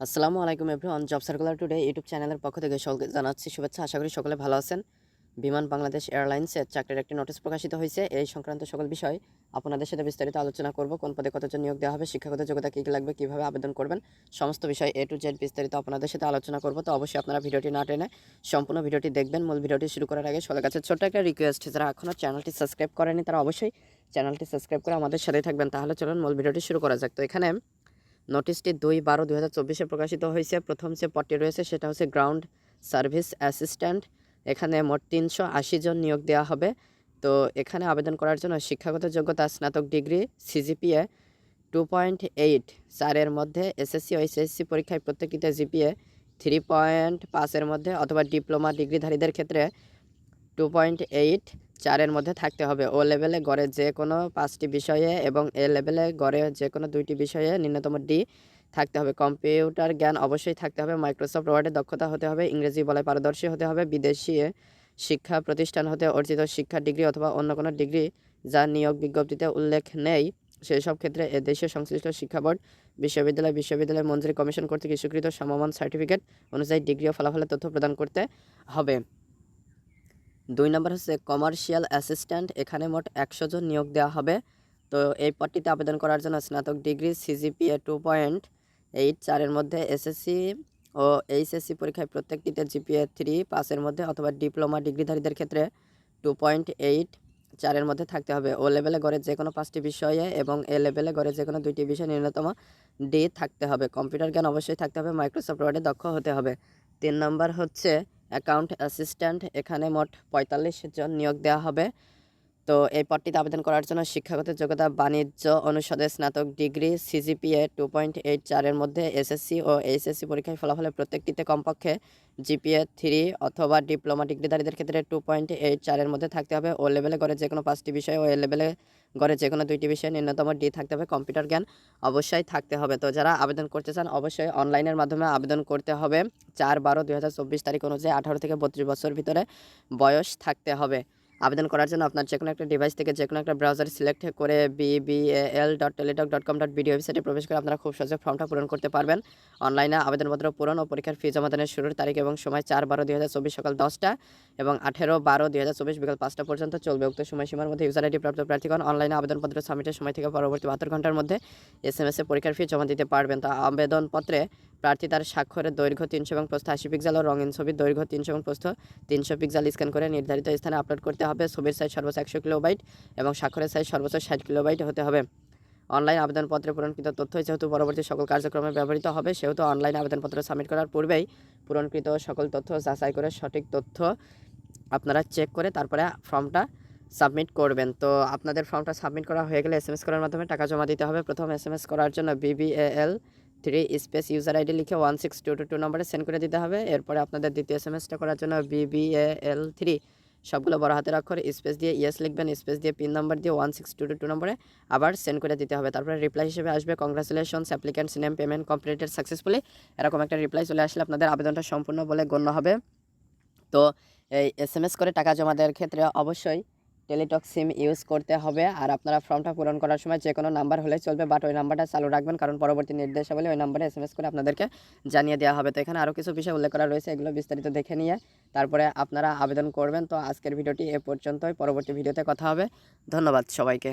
আসসালামু আলাইকুম everyone, job circular today YouTube চ্যানেলের পক্ষ থেকে সকলকে জানাচ্ছি শুভেচ্ছা। আশা করি সকলে ভালো আছেন। বিমান বাংলাদেশ এয়ারলাইন্সের চাকরির একটি নোটিশ প্রকাশিত হয়েছে। এই সংক্রান্ত সকল বিষয় আপনাদের সাথে বিস্তারিত আলোচনা করব। কোন পদে কতজন নিয়োগ দেওয়া হবে, শিক্ষাগত যোগ্যতা কী কী লাগবে, কীভাবে আবেদন করবেন, সমস্ত বিষয় এ টু জেড বিস্তারিত আপনাদের সাথে আলোচনা করব। তো অবশ্যই আপনারা ভিডিওটি না টেনে সম্পূর্ণ ভিডিওটি দেখবেন। মূল ভিডিওটি শুরু করার আগে সবার কাছে ছোট একটা রিকোয়েস্ট যারা এখনও চ্যানেলটি সাবস্ক্রাইব করেনি তারা অবশ্যই চ্যানেলটি সাবস্ক্রাইব করে আমাদের সাথেই থাকবেন। তাহলে চলুন মূল ভিডিওটি শুরু করা যাক। তো এখানে নোটিশটি দুই বারো দুই হাজার চব্বিশে প্রকাশিত হয়েছে। প্রথম যে পদটি রয়েছে সেটা হচ্ছে গ্রাউন্ড সার্ভিস অ্যাসিস্ট্যান্ট এখানে মোট তিনশো আশি জন নিয়োগ দেওয়া হবে। তো এখানে আবেদন করার জন্য শিক্ষাগত যোগ্যতা, স্নাতক degree CGPA two point eight চারের মধ্যে এসএসসি ও এসএসসি পরীক্ষায় প্রত্যেকটিতে জিপিএ থ্রি পয়েন্ট পাঁচের মধ্যে অথবা ডিপ্লোমা ডিগ্রিধারীদের ক্ষেত্রে টু পয়েন্ট এইট চারের মধ্যে থাকতে হবে। ও লেভেলে গড়ে যে কোনো পাঁচটি বিষয়ে এবং এ লেভেলে গড়ে যে কোনো দুইটি বিষয়ে ন্যূনতম ডি থাকতে হবে। কম্পিউটার জ্ঞান অবশ্যই থাকতে হবে। মাইক্রোসফট ওয়ার্ডে দক্ষতা হতে হবে। ইংরেজি বলায় পারদর্শী হতে হবে। বিদেশি শিক্ষা প্রতিষ্ঠান হতে অর্জিত শিক্ষা ডিগ্রি অথবা অন্য কোনো ডিগ্রি যা নিয়োগ বিজ্ঞপ্তিতে উল্লেখ নেই। সেই সব ক্ষেত্রে এ দেশীয় সংশ্লিষ্ট শিক্ষা বোর্ড, বিশ্ববিদ্যালয় বিশ্ববিদ্যালয় মঞ্জুরি কমিশন কর্তৃক স্বীকৃত সমমান সার্টিফিকেট অনুযায়ী ডিগ্রি ও ফলাফলের তথ্য প্রদান করতে হবে। দুই নম্বর হচ্ছে কমার্শিয়াল অ্যাসিস্ট্যান্ট এখানে মোট একশো জন নিয়োগ দেওয়া হবে। তো এই পদটিতে আবেদন করার জন্য স্নাতক degree CGPA two point eight চারের মধ্যে এসএসসি ও এইচএসসি পরীক্ষায় প্রত্যেকটিতে জিপিএ থ্রি পাসের মধ্যে অথবা ডিপ্লোমা ডিগ্রিধারীদের ক্ষেত্রে টু পয়েন্ট এইট চারের মধ্যে থাকতে হবে। ও লেভেলে গড়ে যে কোনো পাঁচটি বিষয়ে এবং এ লেভেলে গড়ে যে কোনো দুইটি বিষয়ে ন্যূনতম ডি থাকতে হবে। কম্পিউটার জ্ঞান অবশ্যই থাকতে হবে মাইক্রোসফট ওয়ার্ডে দক্ষ হতে হবে। তিন নম্বর হচ্ছে অ্যাকাউন্ট অ্যাসিস্ট্যান্ট এখানে মোট পঁয়তাল্লিশ জন নিয়োগ দেওয়া হবে। তো এই পদটিতে আবেদন করার জন্য শিক্ষাগত যোগ্যতা, বাণিজ্য অনুষদে স্নাতক degree, CGPA two point eight চারের মধ্যে এসএসসি ও এইচএসসি পরীক্ষায় ফলাফলে প্রত্যেকটিতে কমপক্ষে জিপিএ থ্রি অথবা ডিপ্লোমা ডিগ্রিধারীদের ক্ষেত্রে টু পয়েন্ট এইট চারের মধ্যে থাকতে হবে। ও লেভেলে গড়ে যে কোনো পাঁচটি বিষয় ও এ লেভেলে গড়ে যে কোনো দুইটি বিষয়ে ন্যূনতম ডি থাকতে হবে। কম্পিউটার জ্ঞান অবশ্যই থাকতে হবে। তো যারা আবেদন করতে চান অবশ্যই অনলাইনের মাধ্যমে আবেদন করতে হবে। চার বারো দুই তারিখ অনুযায়ী আঠারো থেকে বত্রিশ বছর ভিতরে বয়স থাকতে হবে। আবেদন করার জন্য আপনার যে কোনো একটা ডিভাইস থেকে যে কোনো একটা ব্রাউজার সিলেক্ট করে BBL dot Teletalk dot com dot BD ওয়েবসাইটে প্রবেশ করে আপনারা খুব সহজে ফর্মটা পূরণ করতে পারবেন। অনলাইনে আবেদনপত্র পূরণ ও পরীক্ষার ফি জমা জমাদানের শুরুর তারিখ এবং সময় চার বারো দুই সকাল দশটা এবং আঠেরো বারো দুই বিকাল পাঁচটা পর্যন্ত চলবে। উক্ত সময়সীমার মধ্যে ইউজার আইডি প্রাপ্ত প্রার্থীগণ অনলাইনে আবেদনপত্র সাবমিটের সময় থেকে পরবর্তী বাহাত্তর ঘণ্টার মধ্যে এস এম এস পরীক্ষার ফি জমা দিতে পারবেন। তো আবেদনপত্রে প্রার্থী তার স্বাক্ষরের দৈর্ঘ্য তিনশো এবং প্রস্থ আশি পিক্সেল ও রঙিন ছবির দৈর্ঘ্য তিনশো এবং প্রস্থ তিনশো পিক্সেল স্ক্যান করে নির্ধারিত স্থানে আপলোড করতে হবে। ছবির সাইজ সর্বোচ্চ একশো কিলোবাইট এবং স্বাক্ষরের সাইজ সর্বোচ্চ ষাট কিলোবাইট হতে হবে। অনলাইন আবেদনপত্রে পূরণকৃত তথ্য যেহেতু পরবর্তী সকল কার্যক্রমে ব্যবহৃত হবে, সেহেতু অনলাইন আবেদনপত্র সাবমিট করার পূর্বেই পূরণকৃত সকল তথ্য যাচাই করে সঠিক তথ্য আপনারা চেক করে তারপরে ফর্মটা সাবমিট করবেন। তো আপনাদের ফর্মটা সাবমিট করা হয়ে গেলে এস এম এস করার মাধ্যমে টাকা জমা দিতে হবে। প্রথম এস করার জন্য BBL three space user ID লিখে one six two two two নম্বরে সেন্ড করে দিতে হবে। এরপরে আপনাদের দ্বিতীয় এসটা করার জন্য বিবিএল থ্রি সবগুলো বড় হাতের অক্ষর স্পেস দিয়ে ইয়েস লিখবেন স্পেস দিয়ে পিন নাম্বার দিয়ে one six two two two নম্বরে আবার সেন্ড করে দিতে হবে। তারপরে রিপ্লাই হিসেবে আসবে congratulations applicant's name payment completed successfully এরকম একটা রিপ্লাই চলে আসলে আপনাদের আবেদনটা সম্পূর্ণ বলে গণ্য হবে। তো এই এস এম এস করে টাকা জমা দেওয়ার ক্ষেত্রে অবশ্যই টেলিটক সিম ইউজ করতে হবে। আর আপনারা ফর্মটা পূরণ করার সময় যে কোনো নাম্বার হলে চলবে, বাট ওই নাম্বারটা চালু রাখবেন। কারণ পরবর্তী নির্দেশাবলী ওই নাম্বারে এস করে আপনাদেরকে জানিয়ে দেওয়া হবে। তো এখানে আরও কিছু বিষয় উল্লেখ করা রয়েছে, এগুলো বিস্তারিত দেখে নিয়ে তারপরে আপনারা আবেদন করবেন। তো আজকের ভিডিওটি এ পর্যন্তই। পরবর্তী ভিডিওতে কথা হবে। ধন্যবাদ সবাইকে।